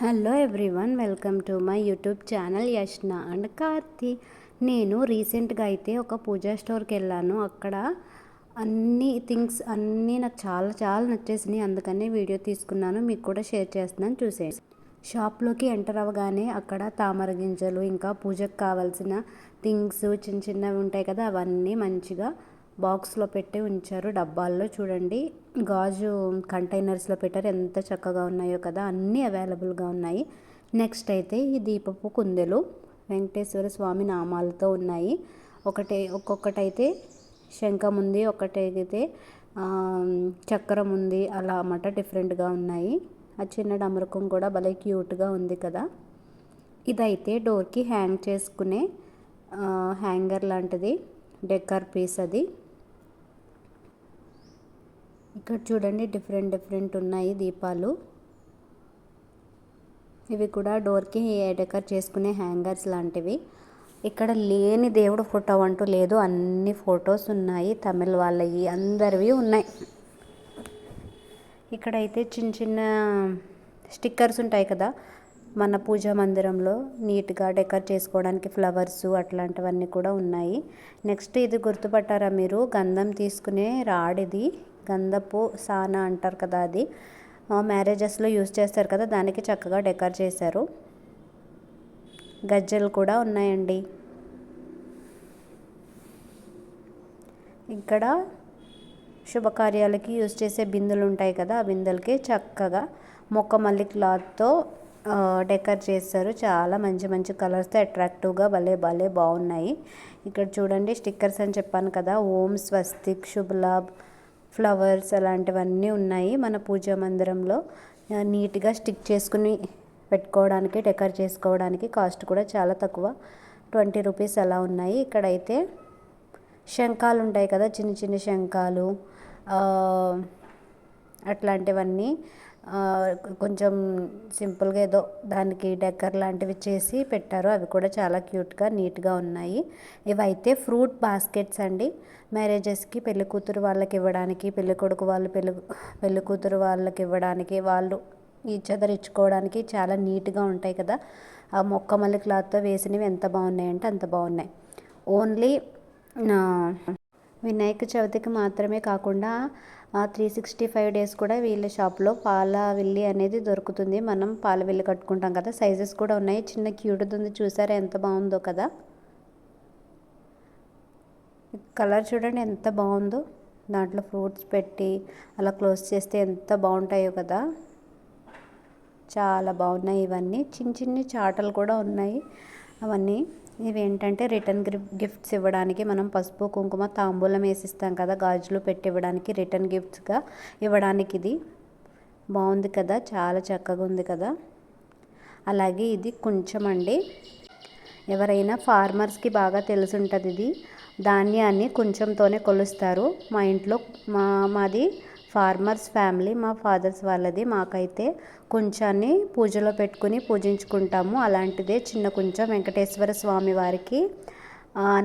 Hello everyone welcome to my YouTube channel Yashna and Karthi. నేను రీసెంట్గా అయితే ఒక పూజా స్టోర్కి వెళ్ళాను. అక్కడ అన్ని థింగ్స్ అన్నీ నాకు చాలా చాలా నచ్చేసినాయి. అందుకనే వీడియో తీసుకున్నాను. మీకు కూడా షేర్ చేస్తున్నాను. చూసేసి షాప్లోకి ఎంటర్ అవ్వగానే అక్కడ తామర గింజలు ఇంకా పూజకు కావాల్సిన థింగ్స్ చిన్న చిన్నవి ఉంటాయి కదా అవన్నీ మంచిగా బాక్స్లో పెట్టి ఉంచారు. డబ్బాల్లో చూడండి. గాజు కంటైనర్స్లో పెట్టారు. ఎంత చక్కగా ఉన్నాయో కదా! అన్నీ అవైలబుల్గా ఉన్నాయి. నెక్స్ట్ అయితే ఈ దీపపు కుందెలు వెంకటేశ్వర స్వామి నామాలతో ఉన్నాయి. ఒకటే ఒక్కొక్కటైతే శంఖం ఉంది. ఒకటైతే చక్రం ఉంది. అలా అన్నమాట డిఫరెంట్గా ఉన్నాయి. ఆ చిన్న డమరకం కూడా భలే క్యూట్గా ఉంది కదా! ఇదైతే డోర్కి హ్యాంగ్ చేసుకునే హ్యాంగర్ లాంటిది. డెక్కర్ పీస్ అది. ఇక్కడ చూడండి డిఫరెంట్ డిఫరెంట్ ఉన్నాయి దీపాలు. ఇవి కూడా డోర్కి డెకర్ చేసుకునే హ్యాంగర్స్ లాంటివి. ఇక్కడ లేని దేవుడు ఫోటో అంటూ లేదు. అన్ని ఫొటోస్ ఉన్నాయి. తమిళ వాళ్ళవి అందరివి ఉన్నాయి. ఇక్కడైతే చిన్న చిన్న స్టిక్కర్స్ ఉంటాయి కదా మన పూజా మందిరంలో నీట్గా డెకర్ చేసుకోవడానికి ఫ్లవర్స్ అట్లాంటివన్నీ కూడా ఉన్నాయి. నెక్స్ట్ ఇది గుర్తుపట్టారా మీరు? గంధం తీసుకునే రాడిది గంధపు సాన అంటారు కదా అది. మ్యారేజెస్లో యూస్ చేస్తారు కదా దానికి చక్కగా డెకర్ చేశారు. గజ్జలు కూడా ఉన్నాయండి. ఇక్కడ శుభకార్యాలకి యూస్ చేసే బిందులు ఉంటాయి కదా ఆ బిందెలకి చక్కగా మొక్క మల్లి క్లాత్తో డెకర్ చేస్తారు చాలా మంచి మంచి కలర్స్తో అట్రాక్టివ్గా భలే భలే బాగున్నాయి. ఇక్కడ చూడండి స్టిక్కర్స్ అని చెప్పాను కదా ఓం స్వస్తిక్ శుభలాభ్ ఫ్లవర్స్ అలాంటివన్నీ ఉన్నాయి మన పూజా మందిరంలో. నీట్గా స్టిక్ చేసుకుని పెట్టుకోవడానికి డెకర్ చేసుకోవడానికి కాస్ట్ కూడా చాలా తక్కువ. ట్వంటీ రూపీస్ అలా ఉన్నాయి. ఇక్కడైతే శంఖాలు ఉంటాయి కదా చిన్న చిన్న శంఖాలు అట్లాంటివన్నీ. కొంచెం సింపుల్గా ఏదో దానికి డెక్కర్ లాంటివి చేసి పెట్టారు. అవి కూడా చాలా క్యూట్గా నీట్గా ఉన్నాయి. ఇవైతే ఫ్రూట్ బాస్కెట్స్ అండి. మ్యారేజెస్కి పెళ్ళి కూతురు వాళ్ళకి ఇవ్వడానికి పెళ్ళి కొడుకు వాళ్ళు పెళ్ళి పెళ్ళి కూతురు వాళ్ళకి ఇవ్వడానికి వాళ్ళు ఈచ్ అదర్ ఇచ్చుకోవడానికి చాలా నీట్గా ఉంటాయి కదా. ఆ మొక్క మల్లి క్లాత్తో వేసినవి ఎంత బాగున్నాయంటే అంత బాగున్నాయి. ఓన్లీ వినాయక చవితికి మాత్రమే కాకుండా త్రీ సిక్స్టీ ఫైవ్ డేస్ కూడా వీళ్ళ షాప్లో పాల విల్లి అనేది దొరుకుతుంది. మనం పాల విల్లి కట్టుకుంటాం కదా. సైజెస్ కూడా ఉన్నాయి. చిన్న క్యూట్ ఉంది. చూసారా? ఎంత బాగుందో కదా. కలర్ చూడండి. ఎంత బాగుందో. దాంట్లో ఫ్రూట్స్ పెట్టి అలా క్లోజ్ చేస్తే ఎంత బాగుంటాయో కదా. చాలా బాగున్నాయి ఇవన్నీ. చిన్న చిన్ని చాటలు కూడా ఉన్నాయి అవన్నీ. ఇవేంటంటే రిటర్న్ గిఫ్ట్స్ ఇవ్వడానికి మనం పసుపు కుంకుమ తాంబూలం వేసిస్తాం కదా గాజులు పెట్టి ఇవ్వడానికి రిటర్న్ గిఫ్ట్స్గా ఇవ్వడానికి ఇది. బాగుంది కదా చాలా చక్కగా ఉంది కదా. అలాగే ఇది కొంచెం అండి ఎవరైనా ఫార్మర్స్కి బాగా తెలుసుంటుంది ఇది. ధాన్యాన్ని కొంచెంతోనే కొలుస్తారు. మా ఇంట్లో మా మాది ఫార్మర్స్ ఫ్యామిలీ మా ఫాదర్స్ వాళ్ళది మాకైతే కొంచాన్ని పూజలో పెట్టుకుని పూజించుకుంటాము. అలాంటిదే చిన్న కొంచెం వెంకటేశ్వర స్వామి వారికి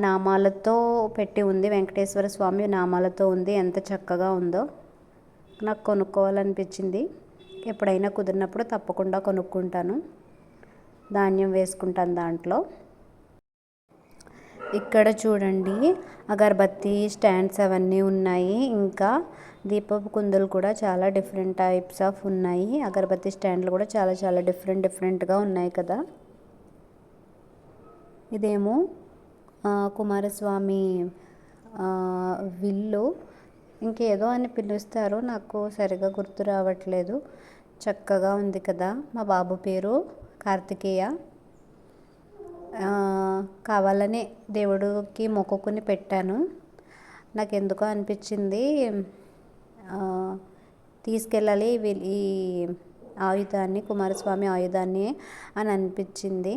నామాలతో పెట్టి ఉంది. వెంకటేశ్వర స్వామి నామాలతో ఉంది. ఎంత చక్కగా ఉందో నాకు కొనుక్కోవాలనిపించింది. ఎప్పుడైనా కుదిరినప్పుడు తప్పకుండా కొనుక్కుంటాను. ధాన్యం వేసుకుంటాను దాంట్లో. ఇక్కడ చూడండి. అగరబత్తి స్టాండ్స్ అవన్నీ ఉన్నాయి. ఇంకా దీపపు కుందులు కూడా చాలా డిఫరెంట్ టైప్స్ ఆఫ్ ఉన్నాయి. అగరబత్తి స్టాండ్లు కూడా చాలా చాలా డిఫరెంట్ డిఫరెంట్గా ఉన్నాయి కదా. ఇదేమో కుమారస్వామి విల్లు. ఇంకేదో అని పిలుస్తారు. నాకు సరిగా గుర్తు రావట్లేదు. చక్కగా ఉంది కదా. మా బాబు పేరు కార్తికేయ. కావాలని దేవుడికి మొక్కుకుని పెట్టాను. నాకు ఎందుకో అనిపించింది తీసుకెళ్ళాలి ఈ ఆయుధాన్ని కుమారస్వామి ఆయుధాన్ని అని అనిపించింది.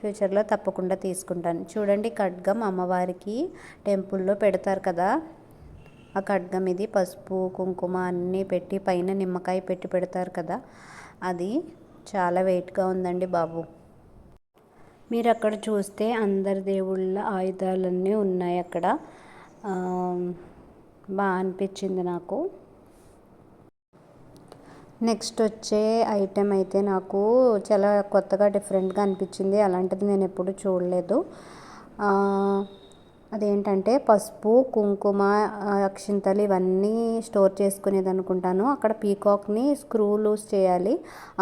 ఫ్యూచర్లో తప్పకుండా తీసుకుంటాను. చూడండి ఖడ్గం అమ్మవారికి టెంపుల్లో పెడతారు కదా. ఆ ఖడ్గం ఇది పసుపు కుంకుమ అన్నీ పెట్టి పైన నిమ్మకాయ పెట్టి పెడతారు కదా. అది చాలా వెయిట్గా ఉందండి బాబు. మీరు అక్కడ చూస్తే అందరి దేవుళ్ళ ఆయుధాలన్నీ ఉన్నాయి అక్కడ. బాగా అనిపించింది నాకు. నెక్స్ట్ వచ్చే ఐటెం అయితే నాకు చాలా కొత్తగా డిఫరెంట్గా అనిపించింది. అలాంటిది నేను ఎప్పుడు చూడలేదు. అదేంటంటే పసుపు కుంకుమ అక్షింతలు ఇవన్నీ స్టోర్ చేసుకునేది అనుకుంటాను. అక్కడ పీకాక్ని స్క్రూ లూజ్ చేయాలి.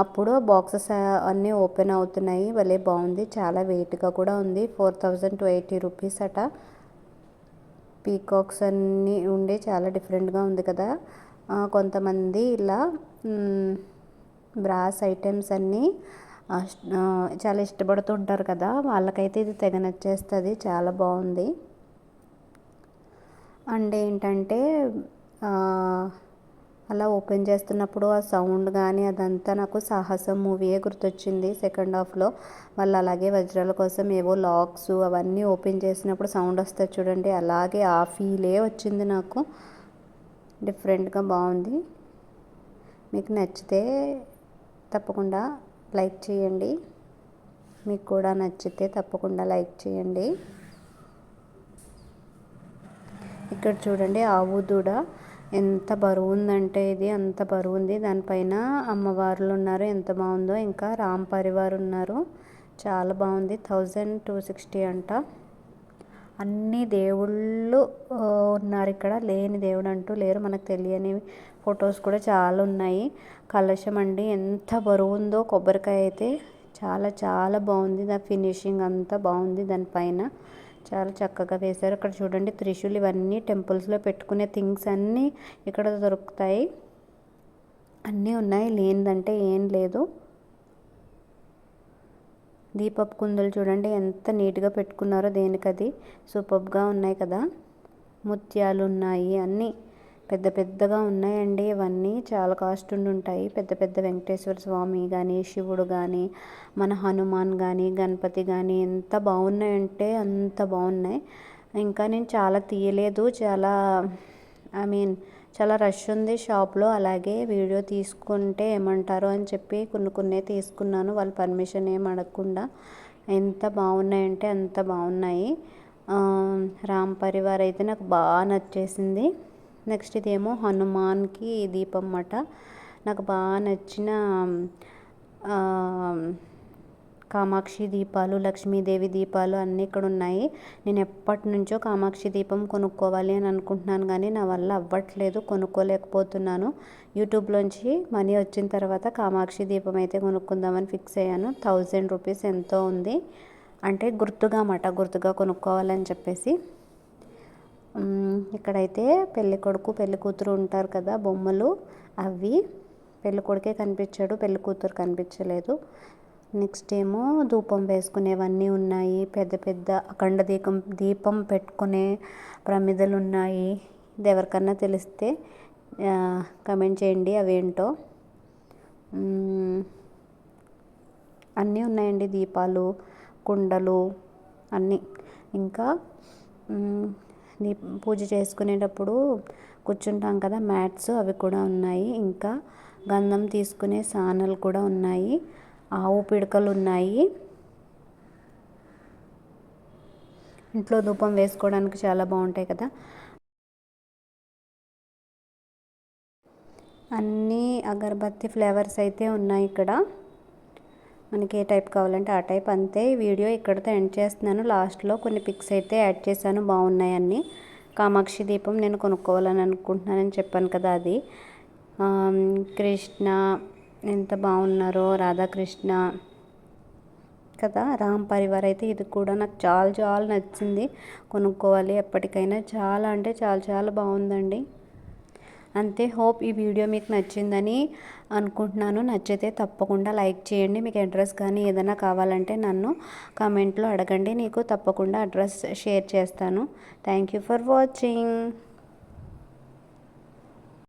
అప్పుడు బాక్సెస్ అన్నీ ఓపెన్ అవుతున్నాయి. భలే బాగుంది. చాలా వెయిట్గా కూడా ఉంది. Four thousand two eighty rupees అట. పీకాక్స్ అన్నీ ఉండి చాలా డిఫరెంట్గా ఉంది కదా. కొంతమంది ఇలా బ్రాస్ ఐటమ్స్ అన్నీ చాలా ఇష్టపడుతుంటారు కదా. వాళ్ళకైతే ఇది తెగ నచ్చేస్తుంది. చాలా బాగుంది. అండ్ ఏంటంటే అలా ఓపెన్ చేస్తున్నప్పుడు ఆ సౌండ్ కానీ అదంతా నాకు సాహసం మూవీయే గుర్తొచ్చింది సెకండ్ హాఫ్లో. వాళ్ళు అలాగే వజ్రాల కోసం ఏవో లాక్స్ అవన్నీ ఓపెన్ చేసినప్పుడు సౌండ్ వస్తుంది చూడండి అలాగే ఆ ఫీలే వచ్చింది నాకు. డిఫరెంట్గా బాగుంది. మీకు నచ్చితే తప్పకుండా లైక్ చేయండి. మీకు కూడా నచ్చితే తప్పకుండా లైక్ చేయండి. ఇక్కడ చూడండి ఆవు దూడ. ఎంత బరువు ఉందంటే ఇది అంత బరువు ఉంది దానిపైన అమ్మవార్లు ఉన్నారు ఎంత బాగుందో. ఇంకా రామ్ పరివార్ ఉన్నారు చాలా బాగుంది. థౌజండ్ టూ సిక్స్టీ అంట. అన్ని దేవుళ్ళు ఉన్నారు ఇక్కడ. లేని దేవుడు అంటూ లేరు. మనకు తెలియని ఫొటోస్ కూడా చాలా ఉన్నాయి. కలశం అండి. ఎంత బరువు ఉందో కొబ్బరికాయ అయితే చాలా చాలా బాగుంది. దాని ఫినిషింగ్ అంతా బాగుంది దానిపైన. చాలా చక్కగా వేశారు. ఇక్కడ చూడండి త్రిశూలు ఇవన్నీ టెంపుల్స్లో పెట్టుకునే థింగ్స్ అన్నీ ఇక్కడ దొరుకుతాయి. అన్నీ ఉన్నాయి. లేనిదంటే ఏం లేదు. దీపపు కుందులు చూడండి. ఎంత నీట్గా పెట్టుకున్నారో దేనికది. సూపర్గా ఉన్నాయి కదా. ముత్యాలు ఉన్నాయి అన్నీ. పెద్ద పెద్దగా ఉన్నాయండి ఇవన్నీ. చాలా కాస్ట్ ఉండి ఉంటాయి. పెద్ద పెద్ద వెంకటేశ్వర స్వామి కానీ శివుడు కానీ మన హనుమాన్ కానీ గణపతి కానీ ఎంత బాగున్నాయంటే అంత బాగున్నాయి. ఇంకా నేను చాలా తీయలేదు. చాలా ఐ మీన్ చాలా రష్ ఉంది షాప్లో అలాగే వీడియో తీసుకుంటే ఏమంటారో అని చెప్పి కొన్ని కొన్ని తీసుకున్నాను. వాళ్ళు పర్మిషన్ ఏం అడగకుండా. ఎంత బాగున్నాయంటే అంత బాగున్నాయి. రామ్ పరివార్ అయితే నాకు బాగా నచ్చేసింది. నెక్స్ట్ ఇదేమో హనుమాన్కి దీపం అన్నమాట నాకు బాగా నచ్చిన కామాక్షి దీపాలు లక్ష్మీదేవి దీపాలు అన్నీ ఇక్కడ ఉన్నాయి. నేను ఎప్పటి నుంచో కామాక్షి దీపం కొనుక్కోవాలి అని అనుకుంటున్నాను కానీ నా వల్ల అవ్వట్లేదు కొనుక్కోలేకపోతున్నాను. యూట్యూబ్లోంచి మనీ వచ్చిన తర్వాత కామాక్షి దీపం అయితే కొనుక్కుందామని ఫిక్స్ అయ్యాను. థౌజండ్ రూపీస్ ఎంతో ఉంది. అంటే గుర్తుగా అన్నమాట గుర్తుగా కొనుక్కోవాలని చెప్పేసి. ఇక్కడైతే పెళ్ళి కొడుకు పెళ్ళి కూతురు ఉంటారు కదా బొమ్మలు అవి. పెళ్ళి కొడుకే కనిపించాడు పెళ్ళి కూతురు కనిపించలేదు. నెక్స్ట్ ఏమో ధూపం వేసుకునేవన్నీ ఉన్నాయి. పెద్ద పెద్ద అఖండ దీపం దీపం పెట్టుకునే ప్రమిదలు ఉన్నాయి. ఇది ఎవరికన్నా తెలిస్తే కమెంట్ చేయండి అవేంటో. అన్నీ ఉన్నాయండి దీపాలు కుండలు అన్నీ. ఇంకా పూజ చేసుకునేటప్పుడు కూర్చుంటాం కదా మ్యాట్స్ అవి కూడా ఉన్నాయి. ఇంకా గంధం తీసుకునే సానలు కూడా ఉన్నాయి. ఆవు పిడకలు ఉన్నాయి. ఇంట్లో ధూపం వేసుకోవడానికి చాలా బాగుంటాయి కదా. అన్నీ అగరబత్తి ఫ్లేవర్స్ అయితే ఉన్నాయి ఇక్కడ. మనకి ఏ టైప్ కావాలంటే ఆ టైప్. అంతే ఈ వీడియో ఇక్కడితో ఎండ్ చేస్తున్నాను. లాస్ట్లో కొన్ని పిక్స్ అయితే యాడ్ చేశాను. బాగున్నాయని కామాక్షి దీపం నేను కొనుక్కోవాలని అనుకుంటున్నానని చెప్పాను కదా అది. కృష్ణ ఎంత బాగున్నారో రాధాకృష్ణ కదా రామ్ పరివార్ అయితే ఇది కూడా నాకు చాలా చాలా నచ్చింది. కొనుక్కోవాలి ఎప్పటికైనా. చాలా అంటే చాలా చాలా బాగుందండి. అంతే. హోప్ ఈ వీడియో మీకు నచ్చిందని అనుకుంటున్నాను. నచ్చితే తప్పకుండా లైక్ చేయండి. మీకు అడ్రస్ కానీ ఏదైనా కావాలంటే నన్ను కామెంట్లో అడగండి. నీకు తప్పకుండా అడ్రస్ షేర్ చేస్తాను. Thank you for watching.